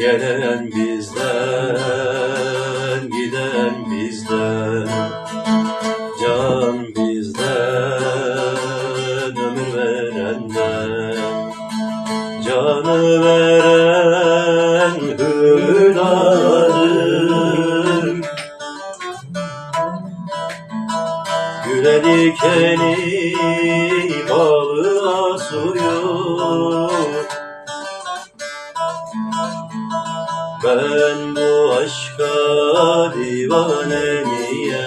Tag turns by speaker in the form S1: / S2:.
S1: Gelen bizden, giden bizden. Canı veren hüdadır Güle dikeni balığa suyu. Ben bu aşka divane miyim